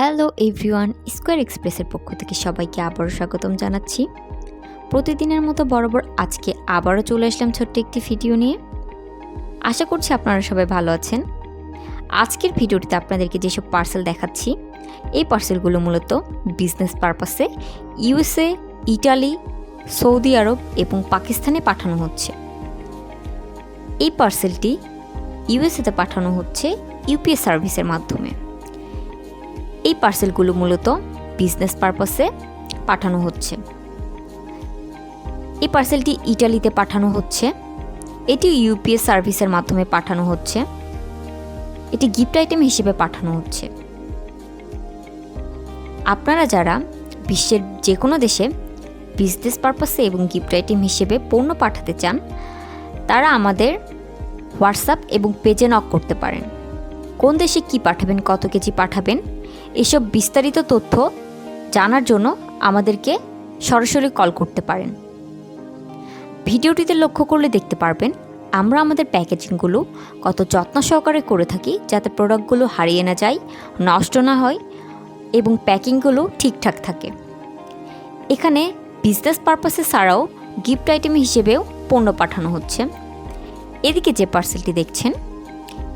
Hello everyone, square এক্সপ্রেসের পক্ষ থেকে সবাইকে আবারও স্বাগতম জানাচ্ছি। প্রতিদিনের মতো বরাবর আজকে আবারও চলে আসলাম ছোট্ট একটি ভিডিও নিয়ে। আশা করছি আপনারা সবাই ভালো আছেন। আজকের ভিডিওটিতে আপনাদেরকে যেসব পার্সেল দেখাচ্ছি, এই পার্সেলগুলো মূলত বিজনেস পারপাসে ইউএসএ, ইটালি, সৌদি আরব এবং পাকিস্তানে পাঠানো হচ্ছে। এই পার্সেলটি ইউএসএতে পাঠানো হচ্ছে ইউপিএস সার্ভিসের মাধ্যমে। এই পার্সেলগুলো মূলত বিজনেস পারপাসে পাঠানো হচ্ছে। এই পার্সেলটি ইটালিতে পাঠানো হচ্ছে। এটি ইউপিএস সার্ভিসের মাধ্যমে পাঠানো হচ্ছে। এটি গিফট আইটেম হিসেবে পাঠানো হচ্ছে। আপনারা যারা বিশ্বের যে কোনো দেশে বিজনেস পারপাসে এবং গিফট আইটেম হিসেবে পণ্য পাঠাতে চান, তারা আমাদের হোয়াটসঅ্যাপ এবং পেজে নক করতে পারেন। কোন দেশে কি পাঠাবেন, কত কেজি পাঠাবেন এসব বিস্তারিত তথ্য জানার জন্য আমাদেরকে সরাসরি কল করতে পারেন। ভিডিওটিতে লক্ষ্য করলে দেখতে পারবেন, আমরা আমাদের প্যাকেজিংগুলো কত যত্ন সহকারে করে থাকি যাতে প্রোডাক্টগুলো হারিয়ে না যায়, নষ্ট না হয় এবং প্যাকিংগুলো ঠিকঠাক থাকে। এখানে বিজনেস পারপাসে ছাড়াও গিফট আইটেম হিসেবেও পণ্য পাঠানো হচ্ছে। এদিকে যে পার্সেলটি দেখছেন,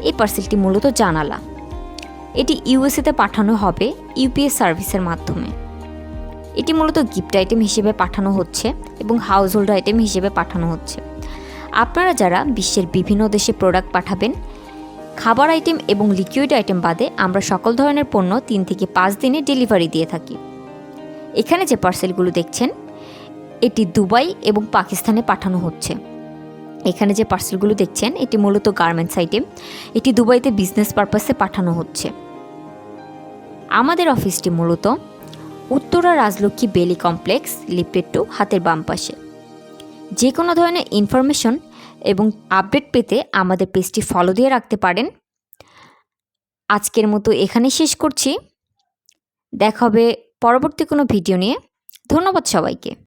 এই পার্সেলটি মূলত জানালা। এটি ইউএসএতে পাঠানো হবে ইউপিএস সার্ভিসের মাধ্যমে। এটি মূলত গিফট আইটেম হিসেবে পাঠানো হচ্ছে এবং হাউস হোল্ড আইটেম হিসেবে পাঠানো হচ্ছে। আপনারা যারা বিশ্বের বিভিন্ন দেশে প্রোডাক্ট পাঠাবেন, খাবার আইটেম এবং লিকুইড আইটেম বাদে আমরা সকল ধরনের পণ্য তিন থেকে পাঁচ দিনে ডেলিভারি দিয়ে থাকি। এখানে যে পার্সেলগুলো দেখছেন, এটি দুবাই এবং পাকিস্তানে পাঠানো হচ্ছে। এখানে যে পার্সেলগুলো দেখছেন, এটি মূলত গার্মেন্টস আইটেম। এটি দুবাইতে বিজনেস পারপাসে পাঠানো হচ্ছে। আমাদের অফিসটি মূলত উত্তরা রাজলক্ষ্মী বেলি কমপ্লেক্স লিফটেড টু, হাতের বাম পাশে। যে কোনো ধরনের ইনফরমেশন এবং আপডেট পেতে আমাদের পেজটি ফলো দিয়ে রাখতে পারেন। আজকের মতো এখানে শেষ করছি। দেখা হবে পরবর্তী কোনো ভিডিও নিয়ে। ধন্যবাদ সবাইকে।